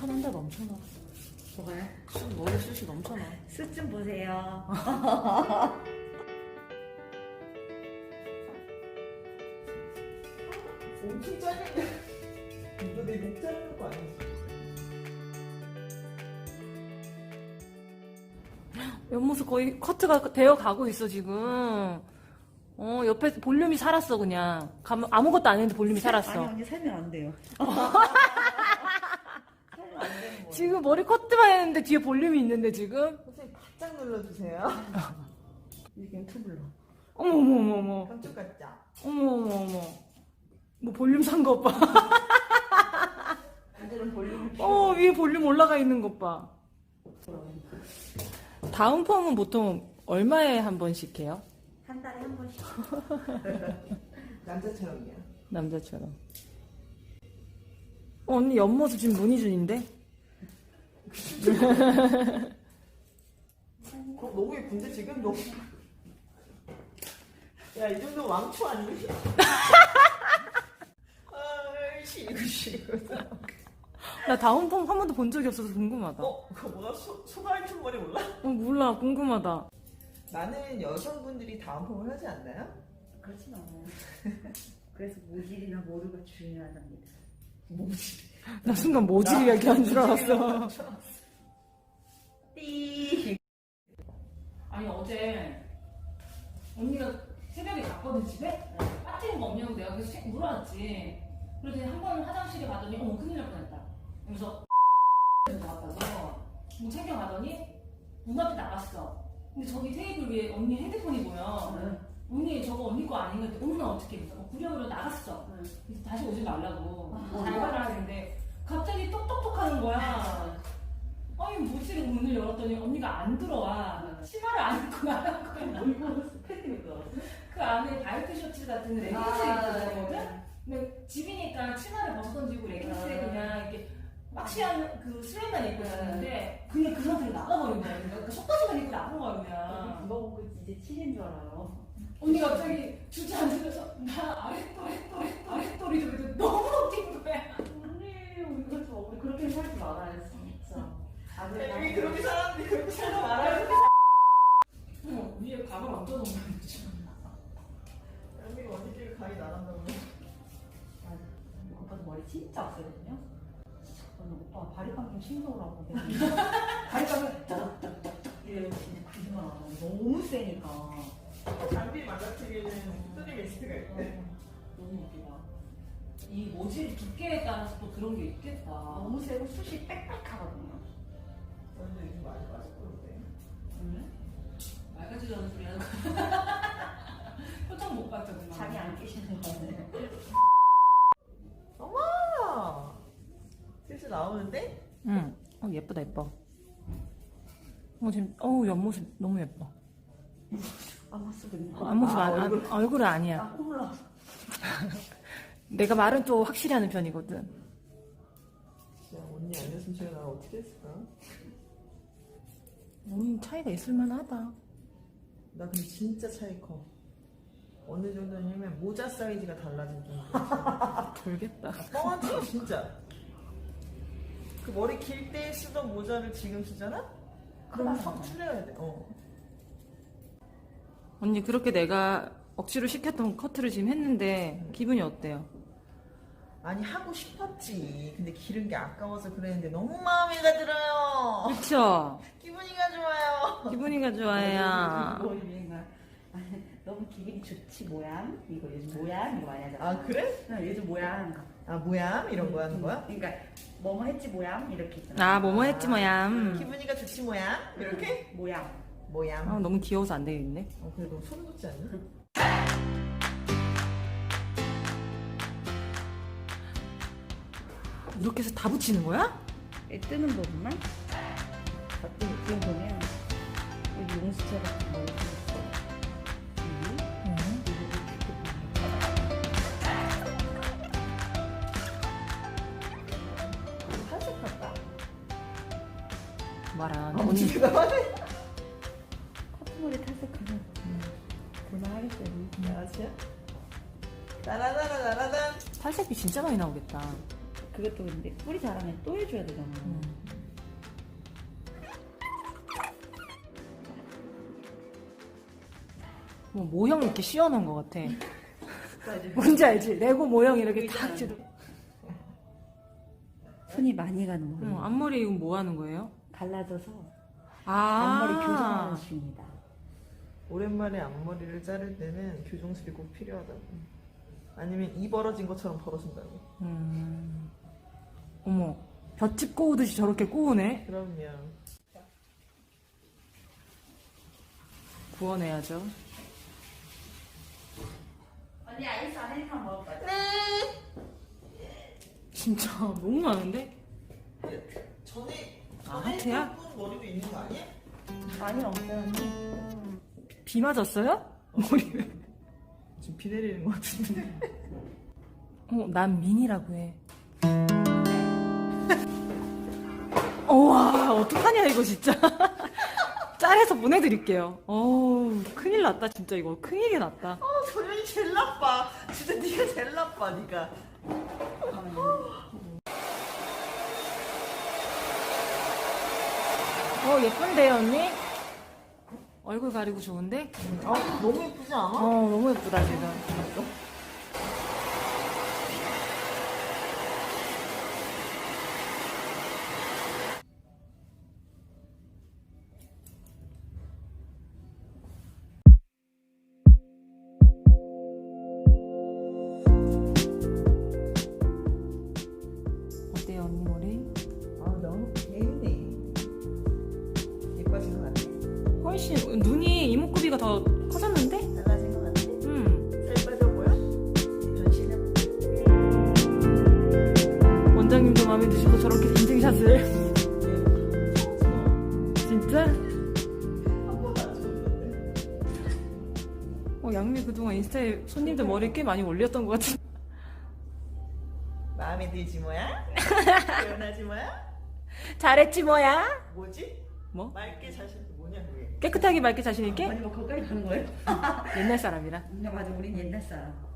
넘쳐난다 넘쳐나. 뭐가요? 숱, 머리 숱이 넘쳐나. 숱좀 보세요. 엄청 짧은데 이거 내 목 자르는 거 아니지? 옆모습 거의 커트가 되어 가고 있어 지금. 어 옆에 볼륨이 살았어 그냥. 감- 아무것도 안 했는데 볼륨이 살았어. 아니 언니 살면 안 돼요. 지금 머리 커트만 했는데 뒤에 볼륨이 있는데 지금. 선생님 바짝 눌러주세요 이게 투블러. 어머 어머 어머 어머 감쪽 같죠? 어머 어머 어머. 뭐 볼륨 산 것 봐. 어 위에 볼륨 올라가 있는 것 봐. 다운 펌은 보통 얼마에 한 번씩 해요? 한 달에 한 번씩. 남자처럼요 남자처럼. 어, 언니 옆모습 지금 문희준인데? 어, 너무 예쁜데 지금? 너무 야이 정도 왕초 아니니? 아이씨 이거 싫어 나 다운 펌 한 번도 본 적이 없어서 궁금하다. 어, 어? 그거 뭐야? 소, 소갈춤 머리 몰라? 몰라, 궁금하다. 많은 여성분들이 다운펌을 하지 않나요? 그렇진 않아요. 그래서 모질이나 모르가 중요하답니다. 나 순간 모질 이야기한 줄 알았어. 띠. 아니, 어제 언니가 새벽에 갔거든, 집에? 빠뜨린 거 없냐고 내가 계속 물어봤지. 그래서 한번 화장실에 가더니, 어머, 큰일 날 뻔했다. 그래서 나왔다고 뭐 챙겨가더니 문 앞에 나갔어. 근데 저기 테이블 위에 언니 핸드폰이 보여. 언니 저거 언니 거 아닌가 했더니 어머나 어떻게 해서 구령으로 나갔어. 그래서 다시 오지 말라고 아. 잘 가라 했는데 갑자기 똑똑똑 하는 거야. 아니 뭐지 문을 열었더니 언니가 안 들어와. 치마를 안 입고 나간 거야. 그 안에 바이트 셔츠 같은 레깅스 아, 입고 있거든? 근데 집이니까 치마를 벗어 던지고 레깅스에 아. 그냥 이렇게 박시한 그 스웨만 입고 있었는데 그냥 그 상태로 나가버린 거야. 그러니까 속바지만 입고 나간 거야 그냥. 이거 보고 이제 7인 줄 알아요. 언니가 갑자기 주저앉으면서 나 아랫도리 또리 아랫도리 저기 너무 웃긴 거야. 언니 우리 그렇지 마. 우리 그렇게 살지 말아요 진짜. 여기 그렇게 살았는데 그렇게 살지 말아요 어, 위에 밥을 얹어 놓은 거지. 언니가 언니끼리 가위 나간다고 아, 오빠도 머리 진짜. 진짜 오빠는 오빠 바리깡 좀 신겨오라고. 바리깡을 따닥따닥 이래요. 안 하고 너무 세니까. 장비 망가뜨리는 소리 리스트가 있대 너무 웃기다. 이 모질 두께에 따라서 또 그런 게 있겠다. 너무 세고 숱이 빽빽하거든요. 완전 요즘 많이 빠졌던데 말까지 않은 소리 하는 거야. 표정 못 봤죠, 그만. 자기 안 깨시는 거네. 어머 슬슬 나오는데? 응. 어, 예쁘다, 예뻐. 어, 지금, 어우, 옆모습 너무 예뻐. 앞모습 있는 어, 앞모습 아, 아, 얼굴. 얼굴은 아니야. 아, 홈라. 내가 말은 또 확실히 하는 편이거든. 진짜 언니 아니었으면 제가 나 어떻게 했을까? 음, 차이가 있을 만하다. 나 근데 진짜 차이 커 어느 정도냐면 모자 사이즈가 달라진 정도 돌겠다. 뻥한 치 진짜 그 머리 길 때 쓰던 모자를 지금 쓰잖아? 그럼. 확 줄여야 돼 어. 언니, 그렇게 내가 억지로 시켰던 커트를 지금 했는데, 기분이 어때요? 아니 하고 싶었지 근데 기른 게 아까워서 그랬는데 너무 마음에 들어요 그쵸? 기분이가 좋아요 기분이가 좋아요. 이거. 아니, 너무 기분이 좋지 모양. 이거 요즘 모양 이거 많이 하잖아. 아 그래? 응, 요즘 모양. 아 모양 이런 거 하는 거야? 그러니까 뭐뭐 했지 모양 이렇게 있잖아. 아, 뭐뭐 했지, 뭐야. 음. 기분이가 좋지 모양 이렇게? 모양. 모양 아, 너무 귀여워서 안 되겠네. 어, 그래 너무 소름 돋지 않나? 이렇게 해서 다 붙이는 거야? 뜨는 부분만. 어떤 지금 보면 여기 용수체 같은 거 이렇게 있어. 탈색 같다. 말안. 아, 언니, 언니 나만해 탈색하면 볼만하겠어요. 안녕하세요 따라라라라라단 탈색비 진짜 많이 나오겠다. 그것도 근데 뿌리 자라면 또 해줘야 되잖아. 뭐 모형 이렇게 씌워놓은 것 같아. 뭔지 알지? 레고 모형 이렇게 탁 쥐도. 손이 많이 가는 어, 거예요. 앞머리 이건 뭐 하는 거예요? 갈라져서 아. 앞머리 교정하는 중입니다. 오랜만에 앞머리를 자를 때는 교정술이 꼭 필요하다고. 아니면 이 벌어진 것처럼 벌어진다고. 음. 어머, 볏짚 꼬우듯이 저렇게 꼬우네. 그럼요. 구워내야죠. 언니 아이스 아메리카노 먹을 거야? 진짜 너무 많은데? 전에 아, 하트야? 머리도 있는 거 아니야? 많이 없어요 언니. 비 맞았어요? 머리에. 지금 비 내리는 것 같은데. 어, 난 민이라고 해. 우와, 어떡하냐, 이거 진짜. 짤해서 보내드릴게요. 어우, 큰일 났다, 진짜 이거. 큰일이 났다. 어, 소연이 제일 나빠. 진짜 네가 제일 나빠, 네가. 어, 예쁜데요, 언니? 얼굴 가리고 좋은데? 아, 너무 예쁘지 않아? 어, 너무 예쁘다, 지금. 마음에 드셔서 저렇게 인증샷을. 진짜? 어, 양미 그동안 인스타에 손님들 머리 꽤 많이 올렸던 것 같은데. 마음에 들지 뭐야? 표현하지 뭐야? 잘했지 뭐야? 뭐지? 뭐? 맑게 자신 뭐냐 그게? 깨끗하게 맑게 자신 있게? 언니 뭐 거기까지 가는 거예요? 옛날 사람이라. 맞아 우린 옛날 사람.